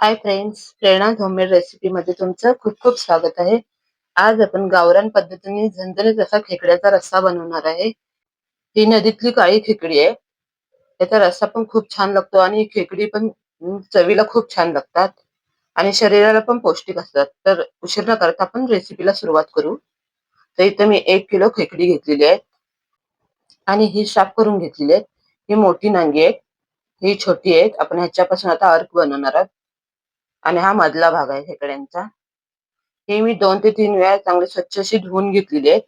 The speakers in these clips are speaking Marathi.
Hi friends Prerna homemade recipe मध्ये तुमचं खूप खूप स्वागत आहे. आज आपण गावरान पद्धतीने झणझणीत असा खेकड्याचा रस्सा बनवणार आहे. ही नदीतली काळी खेकडी आहे. त्याचा रस्सा पण खूप छान लागतो आणि खेकडी पण चवीला खूप छान लागतात. आणि शरीराला पण पौष्टिक असतात. तर उशीर न करता आपण रेसिपीला सुरुवात करू. तर इथं मी एक किलो खेकडी घेतलेली आहे. आणि ही साफ करून घेतलेली आहे. ही मोठी नांगी आहे. ही छोटी आहेत आपण ह्याच्यापासून आता अर्क बनवणार आहोत. आणि हा मधला भाग आहे खेकड्यांचा. हे मी दोन ते तीन वेळा चांगले स्वच्छ अशी धुवून घेतलेली आहेत.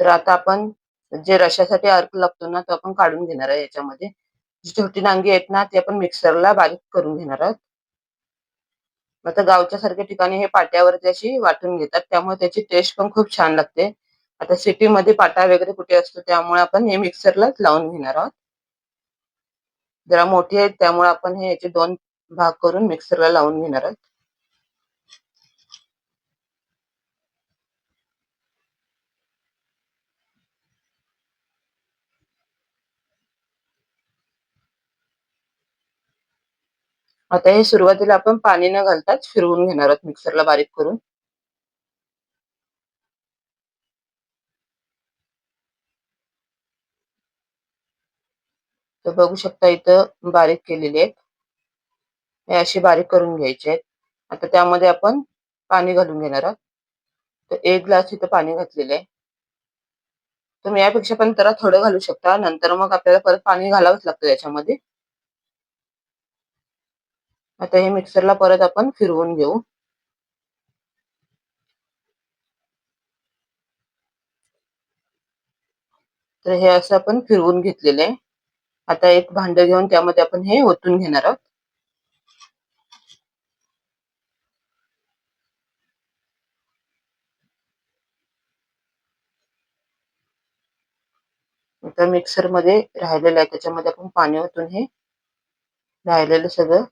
तर आता आपण जे रशासाठी अर्क लागतो ना तो आपण काढून घेणार आहे याच्यामध्ये. जी छोटी नांगी आहेत ना ती आपण मिक्सरला बारीक करून घेणार आहोत. आता गावच्या सारख्या ठिकाणी हे पाट्यावरती अशी वाटून घेतात त्यामुळे त्याची टेस्ट पण खूप छान लागते. आता सिटीमध्ये पाटा वगैरे कुठे असतो त्यामुळे आपण हे मिक्सरलाच लावून घेणार आहोत. जरा मोठी आहेत त्यामुळे आपण हे याचे दोन भाग करून मिक्सरला लावून घेणार आहोत. आता हे सुरुवातीला आपण पाणी न घालताच फिरवून घेणार आहोत मिक्सरला बारीक करून. तर बघू शकता इथं बारीक केलेले आहेत. हे अशी बारीक करून घ्यायचे आहेत. आता त्यामध्ये आपण पाणी घालून घेणार आहोत. तर एक ग्लास इथं पाणी घातलेलं आहे. तुम्ही यापेक्षा पण जरा थोडं घालू शकता. नंतर मग आपल्याला परत पाणी घालावंच लागतं याच्यामध्ये. आता हे मिक्सरला परत आपण फिरवून घेऊ. तर हे असं आपण फिरवून घेतलेलं आहे. आता एक भांड घेऊन त्यामध्ये आपण हे ओतून घेणार आहोत. आता मिक्सरमध्ये राहिलेलं आहे. त्याच्यामध्ये आपण पाणी ओतून हे राहिलेलं सगळं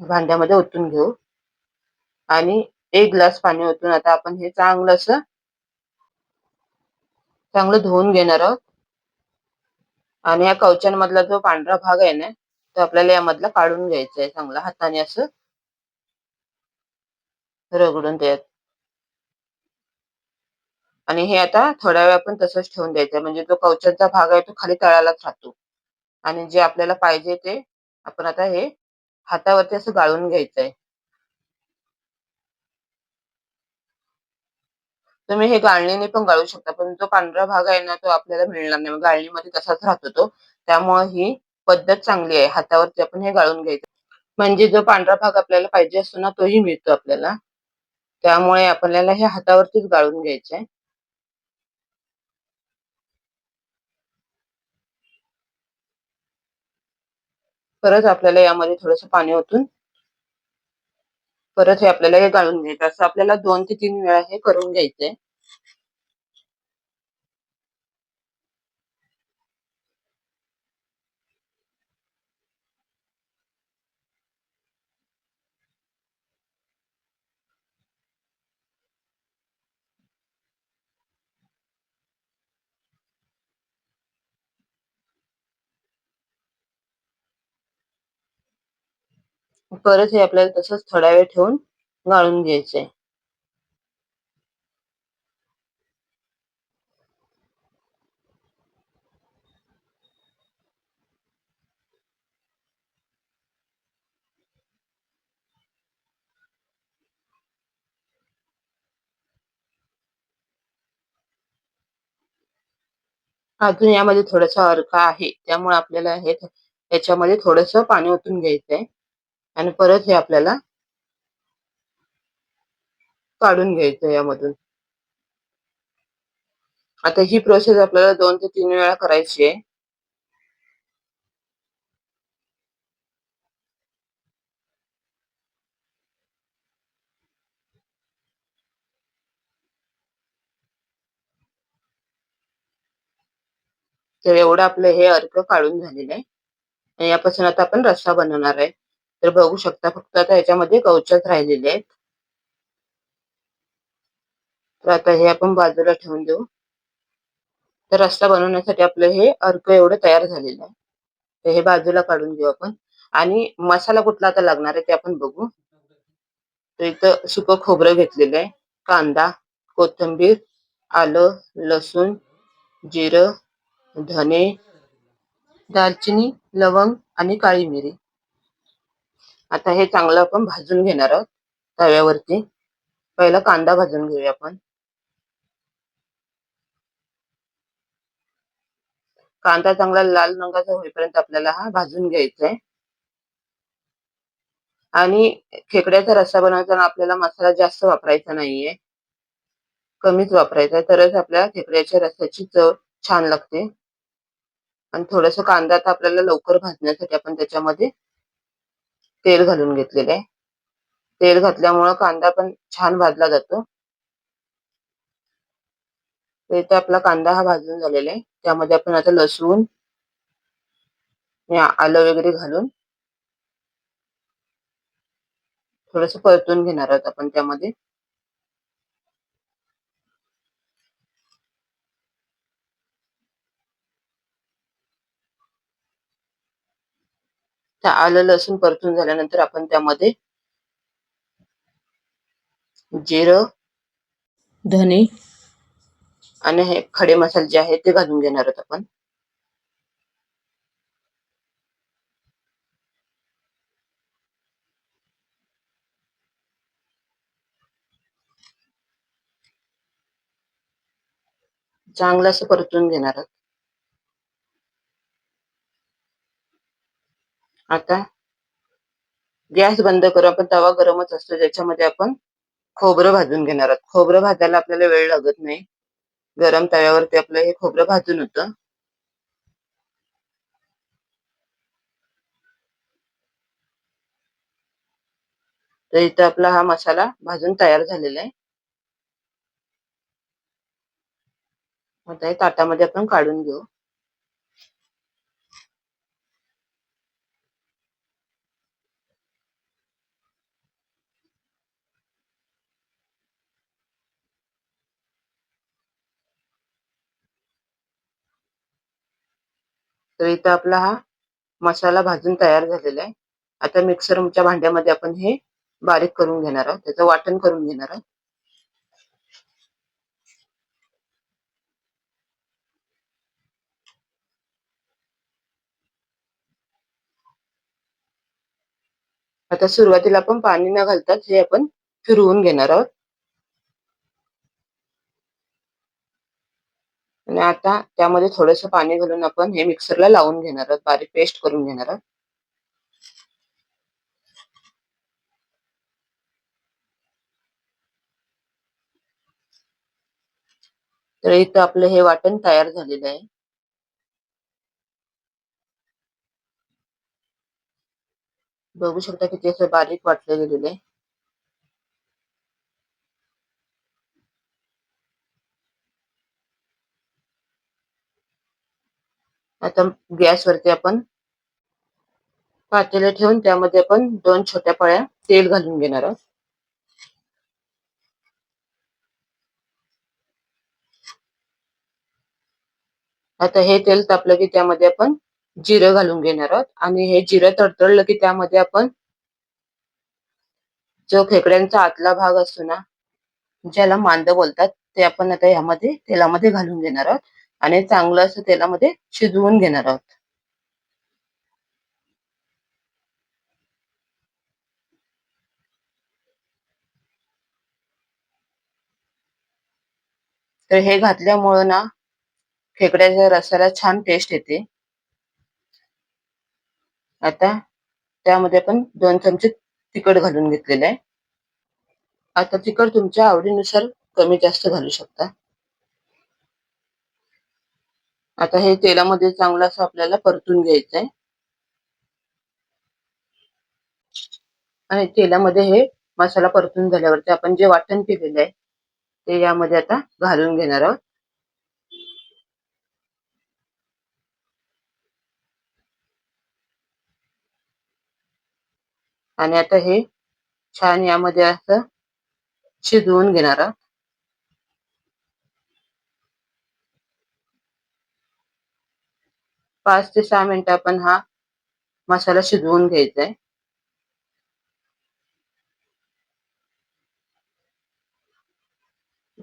भांड्यामध्ये ओतून घेऊ. आणि एक ग्लास पाणी ओतून आता आपण हे चांगलं असं चांगलं धुवून घेणार आहोत. आणि या कवचांमधला जो पांढरा भाग आहे ना तो आपल्याला यामधला काढून घ्यायचा आहे चांगला हाताने असं रगडून त्यात आणि हे आता थोड्या वेळ आपण तसंच ठेवून द्यायचं म्हणजे जो कवचाचा भाग आहे तो खाली तळालाच राहतो. आणि जे आपल्याला पाहिजे ते आपण आता हे हातावरती असं गाळून घ्यायचं आहे तुम्ही हे गाळणीने पण गाळू शकता. पण जो पांढरा भाग आहे ना तो आपल्याला मिळणार नाही. गाळणीमध्ये तसाच राहतो तो. त्यामुळे ही पद्धत चांगली आहे. हातावरती आपण हे गाळून घ्यायचं. म्हणजे जो पांढरा भाग आपल्याला पाहिजे असतो ना तोही मिळतो आपल्याला. त्यामुळे आपल्याला हे हातावरतीच गाळून घ्यायचं आहे परत आपल्याला यामध्ये थोडस पाणी ओतून परत हे आपल्याला हे गाळून घ्यायचं. असं आपल्याला दोन ते तीन वेळा हे करून घ्यायचंय. परत हे आपल्याला तसंच थोडा वेळ ठेवून गाळून घ्यायचंय. अजून यामध्ये थोडासा अर्क आहे त्यामुळे आपल्याला हे याच्यामध्ये थोडस पाणी ओतून घ्यायचंय. आणि परत हे आपल्याला काढून घ्यायचं यामधून. आता ही प्रोसेस आपल्याला दोन ते तीन वेळा करायची आहे. तर एवढं आपलं हे अर्क काढून झालेलं आहे. यापासून आता आपण रस्सा बनवणार आहे. तर बघू शकता. फक्त आता याच्यामध्ये कवचच राहिलेले आहेत. तर आता हे आपण बाजूला ठेवून देऊ. तर रस्ता बनवण्यासाठी आपलं हे अर्क एवढं तयार झालेलं आहे. तर हे बाजूला काढून घेऊ आपण. आणि मसाला कुठला आता लागणार आहे ते आपण बघू. तर इथं सुकं खोबरं घेतलेलं आहे. कांदा कोथिंबीर आलं लसूण जिरं धने दालचिनी लवंग आणि काळी मिरी. आता हे चांगलं आपण भाजून घेणार आहोत तव्यावरती. पहिला कांदा भाजून घेऊया आपण. कांदा चांगला लाल रंगाचा होईपर्यंत आपल्याला हा भाजून घ्यायचा आहे आणि खेकड्याचा रस्सा बनवताना आपल्याला मसाला जास्त वापरायचा नाहीये. कमीच वापरायचा आहे तरच आपल्या खेकड्याच्या रस्स्याची चव छान लागते. आणि थोडस कांदा तर आपल्याला लवकर भाजण्यासाठी आपण त्याच्यामध्ये तेल घालून घेतलेलं. आहे तेल घातल्यामुळं कांदा पण छान भाजला जातो. इथे आपला कांदा हा भाजून झालेला आहे. त्यामध्ये आपण आता लसूण आलं वगैरे घालून थोडस परतून घेणार आहोत आपण त्यामध्ये. आलं लसूण परतून झाल्यानंतर आपण त्यामध्ये जिरं धने आणि हे खडे मसाले जे आहेत ते घालून घेणार आहोत आपण. चांगलं असं परतून घेणार आहोत. आता गॅस बंद करू आपण तवा गरमच असतो ज्याच्यामध्ये आपण खोबरं भाजून घेणार आहोत. खोबरं भाजायला आपल्याला वेळ लागत नाही. गरम तव्यावरती आपलं हे खोबरं भाजून होतं. तर इथं आपला हा मसाला भाजून तयार झालेला आहे. आता हे ताटामध्ये आपण काढून घेऊ. तर इथं आपला हा मसाला भाजून तयार झालेला आहे. आता मिक्सरच्या भांड्यामध्ये आपण हे बारीक करून घेणार आहोत. त्याचं वाटण करून घेणार आहोत. आता सुरुवातीला आपण पाणी न घालताच हे आपण फिरवून घेणार आहोत. आणि आता त्यामध्ये थोडस पाणी घालून आपण हे मिक्सरला लावून घेणार आहोत बारीक पेस्ट करून घेणार आहोत. तर इथं आपलं हे वाटण तयार झालेलं आहे. बघू शकता किती असं बारीक वाटलं गेलेलं आता गॅसवरती आपण पातेले ठेवून त्यामध्ये आपण दोन छोट्या पळ्या तेल घालून घेणार आहोत. आता हे तेल तापलं की त्यामध्ये आपण जिरं घालून घेणार आहोत आणि हे जिरं तडतडलं की त्यामध्ये आपण जो खेकड्यांचा आतला भाग असतो ना ज्याला मांद बोलतात ते आपण आता यामध्ये तेलामध्ये घालून घेणार आहोत. आणि चांगलं असं तेलामध्ये शिजवून घेणार आहोत. तर हे घातल्यामुळं ना खेकड्याच्या रसाला छान टेस्ट येते. आता त्यामध्ये आपण दोन चमचे तिखट घालून घेतलेलं आहे. आता तिखट तुमच्या आवडीनुसार कमी जास्त घालू शकता. आता हे तेलामध्ये चांगलं असं आपल्याला परतून घ्यायचं आहे आणि तेलामध्ये हे मसाला परतून झाल्यावरती आपण जे वाटण केलेलं आहे ते यामध्ये आता घालून घेणार आहोत. आणि आता हे छान यामध्ये असं शिजवून घेणार आहोत. पाच ते सहा मिनिटं आपण हा मसाला शिजवून घ्यायचा आहे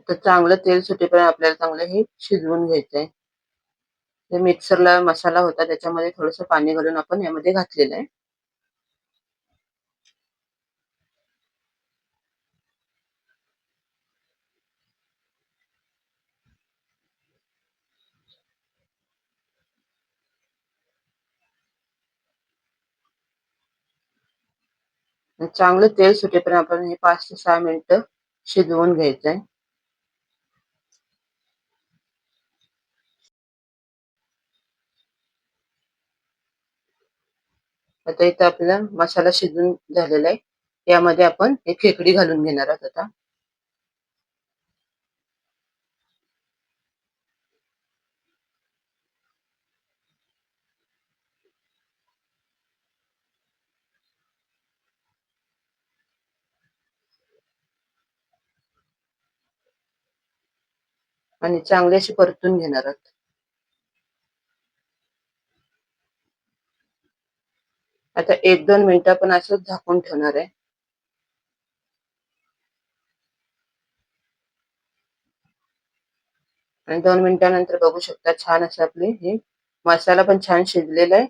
तर चांगलं तेल सुटेपर्यंत आपल्याला चांगलं हे शिजवून घ्यायचं आहे मिक्सरला मसाला होता त्याच्यामध्ये थोडंसं पाणी घालून आपण यामध्ये घातलेलं आहे चांगलं तेल सुटेपर्यंत आपण हे पाच ते सहा मिनिटं शिजवून घ्यायचंय. आता इथं आपला मसाला शिजून झालेला आहे. यामध्ये आपण हे खेकडी घालून घेणार आहोत आता. आणि चांगले अशी परतून घेणार आहोत. आता एक दोन मिनिट पण असंच झाकून ठेवणार आहे. आणि दोन मिनिटानंतर बघू शकता छान असं आपली हे मसाला पण छान शिजलेला आहे.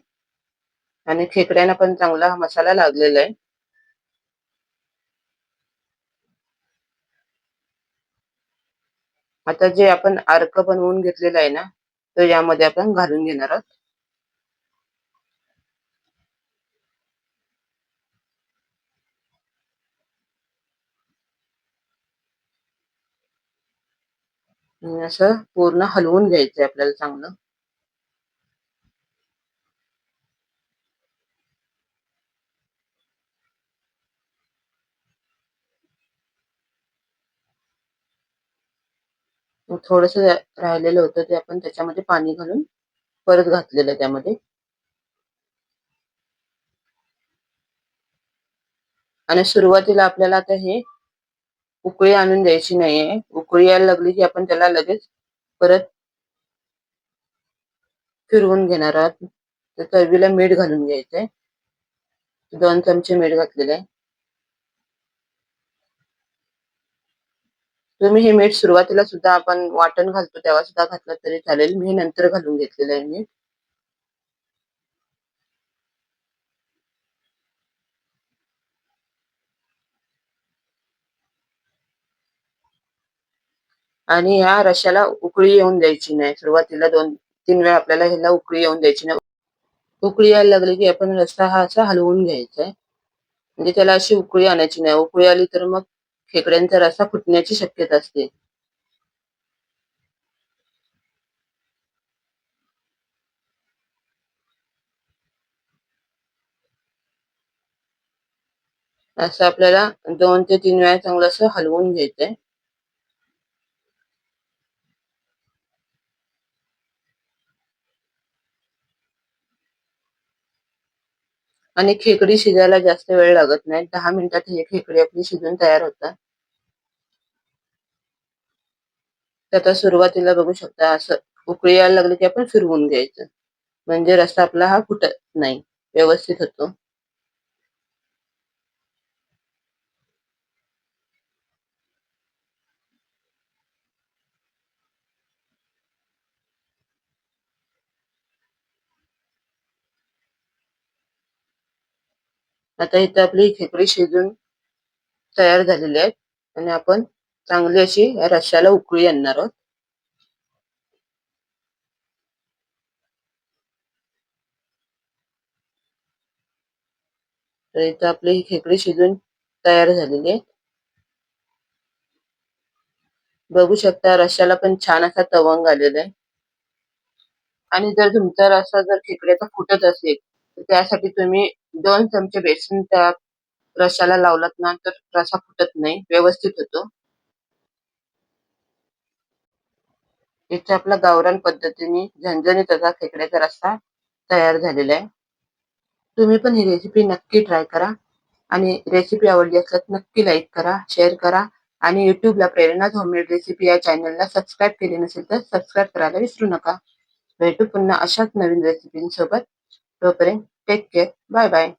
आणि खेकड्यांना पण चांगला हा मसाला लागलेला आहे. आता जे आपण अर्क बनवून घेतलेलं आहे ना तो यामध्ये आपण घालून घेणार आहोत. असं पूर्ण हलवून घ्यायचंय आपल्याला चांगलं. थोडस राहिलेलं होतं ते आपण त्याच्यामध्ये पाणी घालून परत घातलेलं त्यामध्ये. आणि सुरुवातीला आपल्याला आता हे उकळी आणून द्यायची नाहीये. उकळी यायला लागली की आपण त्याला लगेच परत फिरवून घेणार आहात. तर तवीला मीठ घालून घ्यायचंय. दोन चमचे मीठ घातलेले आहे. तुम्ही हे मीठ सुरुवातीला सुद्धा आपण वाटण घालतो तेव्हा सुद्धा घातलं तरी चालेल. मी नंतर घालून घेतलेलं आहे मीठ. आणि ह्या रश्याला उकळी येऊन द्यायची नाही. सुरुवातीला दोन तीन वेळा आपल्याला ह्याला उकळी येऊन द्यायची नाही. उकळी यायला लागली की आपण रस्सा हा असा हलवून घ्यायचा आहे. म्हणजे त्याला अशी उकळी आणायची नाही. उकळी आली तर मग खेकड्यांचा रस्सा फुटण्याची शक्यता असते. असं आपल्याला दोन ते तीन वेळा चांगलं असं हलवून घ्यायचंय. आणि खेकडी शिजायला जास्त वेळ लागत नाही. दहा मिनिटात ही खेकडी आपली शिजून तयार होतात. आता सुरुवातीला बघू शकता असं उकळी यायला लागली की आपण फिरवून घ्यायचं. म्हणजे रस्ता आपला हा फुटत नाही व्यवस्थित होतो. आता इथं आपली खेकडी शिजून तयार झालेली आहेत. आणि आपण चांगली अशी या रश्याला उकळी आणणार आहोत. तर इथं आपली ही खेकडी शिजून तयार झालेली आहे. बघू शकता रश्याला पण छान असा तवंग आलेला आहे. आणि जर तुमचा रस्सा जर खेकड्याचा फुटत असेल त्यासाठी तुम्ही दोन चमचे बेसन त्या रशाला लावलात ना तर रसा फुटत नाही व्यवस्थित होतो. इथे आपला गावरान पद्धतीने झणझणीत असा खेकड्याचा रस्सा तयार झालेला आहे. तुम्ही पण ही रेसिपी नक्की ट्राय करा आणि रेसिपी आवडली असल्यास नक्की लाईक करा शेअर करा आणि युट्यूबला प्रेरणा होममेड रेसिपी या चॅनलला सबस्क्राईब केली नसेल तर सबस्क्राईब करायला विसरू नका. भेटू पुन्हा अशाच नवीन रेसिपींसोबत तोपर्यंत Peki. Bay bay.